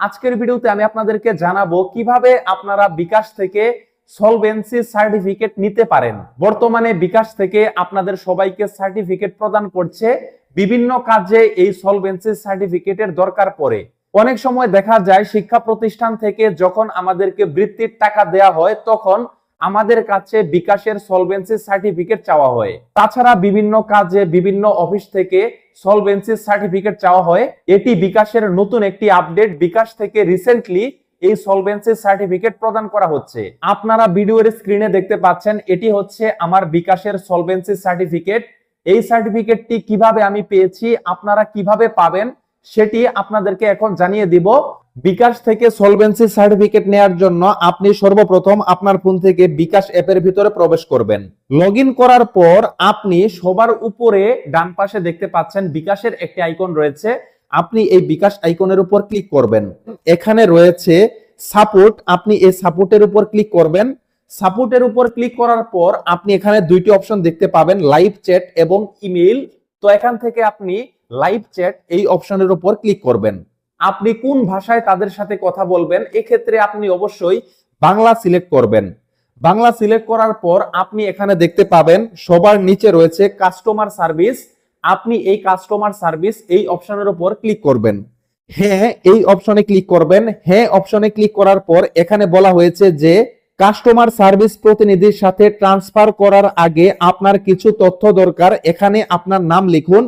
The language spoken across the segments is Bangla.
আজকের ভিডিওতে আমি আপনাদেরকে জানাব কীভাবে আপনারা বিকাশ থেকে সলভেন্সি সার্টিফিকেট নিতে পারেন। বর্তমানে বিকাশ থেকে আপনাদের সবাইকে সার্টিফিকেট প্রদান করছে। বিভিন্ন কাজে এই সলভেন্সি সার্টিফিকেটের দরকার পড়ে। অনেক সময় দেখা যায় শিক্ষা প্রতিষ্ঠান থেকে যখন আমাদেরকে বৃত্তির টাকা দেয়া হয়, তখন আমাদের কাছে বিকাশের সলভেন্সি সার্টিফিকেট চাওয়া হয়। তাছাড়া বিভিন্ন কাজে, বিভিন্ন অফিস থেকে সলভেন্সি সার্টিফিকেট চাওয়া হয়। এটি বিকাশের নতুন একটি আপডেট বিকাশ থেকে রিসেন্টলি এই সলভেন্সি সার্টিফিকেট প্রদান করা হচ্ছে। আপনারা ভিডিওর স্ক্রিনে দেখতে পাচ্ছেন, এটি হচ্ছে আমার বিকাশের সলভেন্সি সার্টিফিকেট এই সার্টিফিকেটটি কীভাবে আমি পেয়েছি, আপনারা কীভাবে পাবেন, সেটি আপনাদেরকে এখন জানিয়ে দিব। বিকাশ থেকে সলভেন্সি সার্টিফিকেট নেয়ার জন্য আপনি সর্বপ্রথম আপনার ফোন থেকে বিকাশ অ্যাপের ভিতরে প্রবেশ করবেন। লগ করার পর আপনি সবার উপরে ডান পাশে দেখতে পাচ্ছেন বিকাশের একটি আইকন রয়েছে। আপনি এই বিকাশ আইকনের উপর ক্লিক করবেন। এখানে রয়েছে সাপোর্ট আপনি এই সাপোর্টের উপর ক্লিক করবেন। সাপোর্টের উপর ক্লিক করার পর আপনি এখানে দুইটি অপশন দেখতে পাবেন লাইভ চ্যাট এবং ইমেল তো এখান থেকে আপনি লাইভ চ্যাট এই অপশনের উপর ক্লিক করবেন। আপনি কোন ভাষায় তাদের সাথে কথা বলবেন? এক্ষেত্রে আপনি অবশ্যই বাংলা সিলেক্ট করবেন। বাংলা সিলেক্ট করার পর আপনি এখানে দেখতে পাবেন, সবার নিচে রয়েছে কাস্টমার সার্ভিস আপনি এই কাস্টমার সার্ভিস এই অপশনের উপর ক্লিক করবেন। হ্যাঁ এই অপশনে ক্লিক করবেন। হ্যাঁ অপশনে ক্লিক করার পর এখানে বলা হয়েছে যে কাস্টমার সার্ভিস প্রতিনিধির সাথে ট্রান্সফার করার আগে আপনার কিছু তথ্য দরকার। এখানে আপনার নাম লিখুন।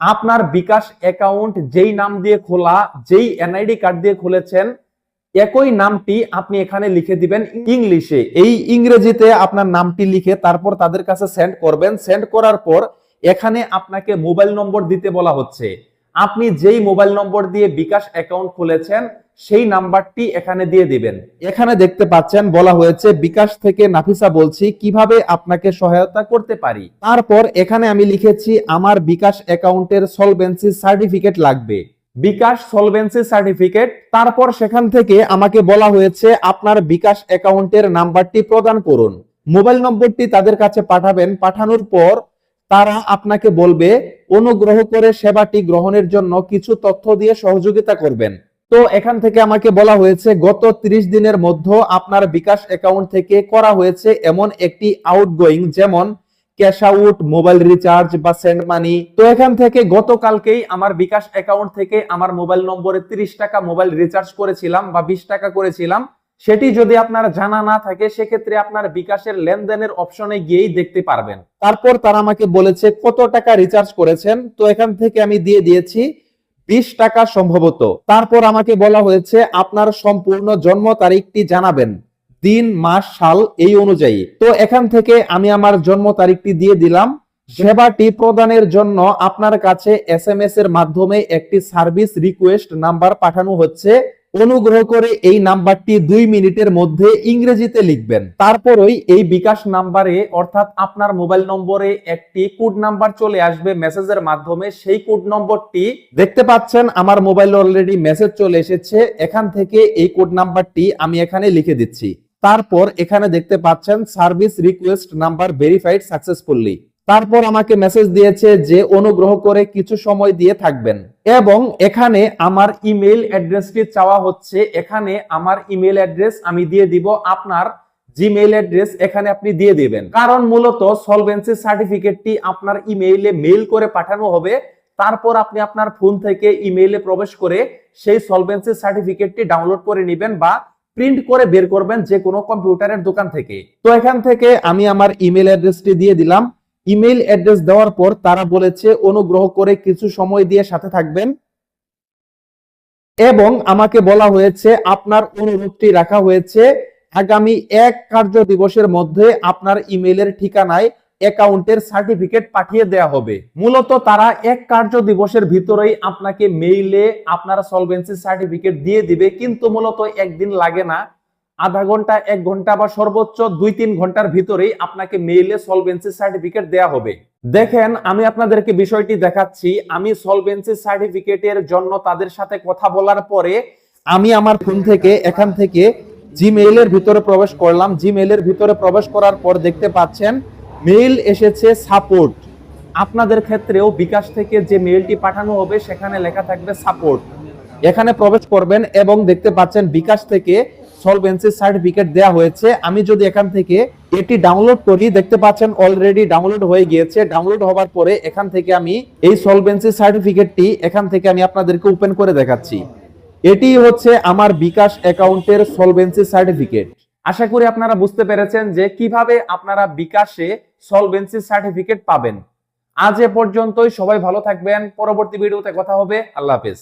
আপনার বিকাশ অ্যাকাউন্ট যেই নাম দিয়ে খোলা, যেই এনআইডি কার্ড দিয়ে খুলেছেন, একই নামটি আপনি এখানে লিখে দিবেন ইংলিশে। এই ইংরেজিতে আপনার নামটি লিখে তারপর তাদের কাছে সেন্ড করবেন। সেন্ড করার পর এখানে আপনাকে মোবাইল নম্বর দিতে বলা হচ্ছে। আপনি যেই মোবাইল নম্বর দিয়ে বিকাশ অ্যাকাউন্ট খুলেছেন সেই নাম্বারটি এখানে দিয়ে দিবেন। এখানে দেখতে পাচ্ছেন, বলা হয়েছে, বিকাশ থেকে নাফিসা বলছি, কীভাবে আপনাকে সহায়তা করতে পারি? তারপর এখানে আমি লিখেছি, আমার বিকাশ অ্যাকাউন্টের সলভেন্সি সার্টিফিকেট লাগবে। বিকাশ সলভেন্সি সার্টিফিকেট, তারপর সেখান থেকে আমাকে বলা হয়েছে, আপনার বিকাশ অ্যাকাউন্টের নাম্বারটি প্রদান করুন। মোবাইল নম্বরটি তাদের কাছে পাঠাবেন, পাঠানোর পর তারা আপনাকে বলবে, অনুগ্রহ করে সেবাটি গ্রহণের জন্য কিছু তথ্য দিয়ে সহযোগিতা করবেন। তো এখান থেকে আমাকে বলা হয়েছে, গত 30 দিনের মধ্যে আপনার বিকাশ অ্যাকাউন্ট থেকে করা হয়েছে এমন একটি আউটগোয়িং যেমন ক্যাশ আউট মোবাইল রিচার্জ বা সেন্ড মানি তো এখান থেকে গতকালকেই আমার বিকাশ অ্যাকাউন্ট থেকে আমার মোবাইল নম্বরে 30 টাকা মোবাইল রিচার্জ করেছিলাম বা 20 টাকা করেছিলাম। সেটি যদি আপনার জানা না থাকে, সেক্ষেত্রে আপনার বিকাশের লেনদেনের অপশনে গিয়েই দেখতে পারবেন। তারপর তারা আমাকে বলেছে, কত টাকা রিচার্জ করেছেন? তো এখান থেকে আমি দিয়ে দিয়েছি বিশ টাকা সম্ভবত। তারপর আমাকে বলা হয়েছে, আপনার সম্পূর্ণ জন্ম তারিখটি জানাবেন, দিন, মাস, সাল এই অনুযায়ী। তো এখান থেকে আমি আমার জন্ম তারিখটি দিয়ে দিলাম। সেবাটি প্রদানের জন্য আপনার কাছে এস এর মাধ্যমে একটি সার্ভিস রিকোয়েস্ট নাম্বার পাঠানো হচ্ছে। অনুগ্রহ করে এই নাম্বারটি দুই মিনিটের মধ্যে ইংরেজিতে লিখবেন। তারপরই এই বিকাশ নাম্বারে, অর্থাৎ আপনার মোবাইল নম্বরে একটি কোড নাম্বার চলে আসবে মেসেজের মাধ্যমে। সেই কোড নম্বরটি দেখতে পাচ্ছেন, আমার মোবাইল অলরেডি মেসেজ চলে এসেছে। এখান থেকে এই কোড নাম্বারটি আমি এখানে লিখে দিচ্ছি। তারপর এখানে দেখতে পাচ্ছেন, service request number verified successfully. তারপর আমাকে মেসেজ দিয়েছে যে অনুগ্রহ করে কিছু সময় দিয়ে থাকবেন। এবং এখানে আমার ইমেল অ্যাড্রেসটি চাওয়া হচ্ছে। এখানে আমার ইমেল অ্যাড্রেস আমি দিয়ে দিব আপনার জিমেইল অ্যাড্রেস এখানে আপনি দিয়ে দিবেন। কারণ মূলত সলভেন্সি সার্টিফিকেটটি আপনার ইমেইলে মেইল করে পাঠানো হবে। তারপর আপনি আপনার ফোন থেকে ইমেইলে প্রবেশ করে সেই সলভেন্সি সার্টিফিকেটটি ডাউনলোড করে নেবেন বা প্রিন্ট করে বের করবেন যে কোনো কম্পিউটারের দোকান থেকে। তো এখান থেকে আমি আমার ইমেল অ্যাড্রেসটি দিয়ে দিলাম। ইমেল অ্যাড্রেস দেওয়ার পর তারা বলেছে, অনুগ্রহ করে কিছু সময় দিয়ে সাথে থাকবেন। এবং আমাকে বলা হয়েছে, আপনার অনুরোধটি রাখা হয়েছে। আগামী এক কার্য দিবসের মধ্যে আপনার ইমেলের ঠিকানায় অ্যাকাউন্টের সার্টিফিকেট পাঠিয়ে দেয়া হবে। মূলত তারা এক কার্য দিবসের ভিতরেই আপনাকে মেইলে আপনার সলভেন্সি সার্টিফিকেট দিয়ে দিবে, কিন্তু মূলত একদিন লাগে না। আধা ঘণ্টা, এক ঘণ্টা বা সর্বোচ্চ দুই তিন ঘণ্টার ভিতরেই আপনাকে মেইলে সলভেন্সি সার্টিফিকেট দেয়া হবে। দেখেন, আমি আপনাদেরকে বিষয়টি দেখাচ্ছি। আমি সলভেন্সি সার্টিফিকেটের জন্য তাদের সাথে কথা বলার পরে আমি আমার ফোন থেকে, এখান থেকে জিমেইলের ভিতরে প্রবেশ করলাম। জিমেইলের ভিতরে প্রবেশ করার পর দেখতে পাচ্ছেন মেইল এসেছে সাপোর্ট আপনাদের ক্ষেত্রেও বিকাশ থেকে যে মেইলটি পাঠানো হবে, সেখানে লেখা থাকবে সাপোর্ট এখানে প্রবেশ করবেন এবং দেখতে পাচ্ছেন বিকাশ থেকে সলভেন্সি সার্টিফিকেট দেওয়া হয়েছে। আমি যদি এখান থেকে এটি ডাউনলোড করি, দেখতে পাচ্ছেন অলরেডি ডাউনলোড হয়ে গিয়েছে। ডাউনলোড হওয়ার পরে এখান থেকে আমি এই সলভেন্সি সার্টিফিকেটটি এখান থেকে আমি আপনাদেরকে ওপেন করে দেখাচ্ছি। এটি হচ্ছে আমার বিকাশ অ্যাকাউন্টের সলভেন্সি সার্টিফিকেট আশা করি আপনারা বুঝতে পেরেছেন যে কীভাবে আপনারা বিকাশে সলভেন্সি সার্টিফিকেট পাবেন। আজ এ পর্যন্তই। সবাই ভালো থাকবেন। পরবর্তী ভিডিওতে কথা হবে। আল্লাহ হাফেজ।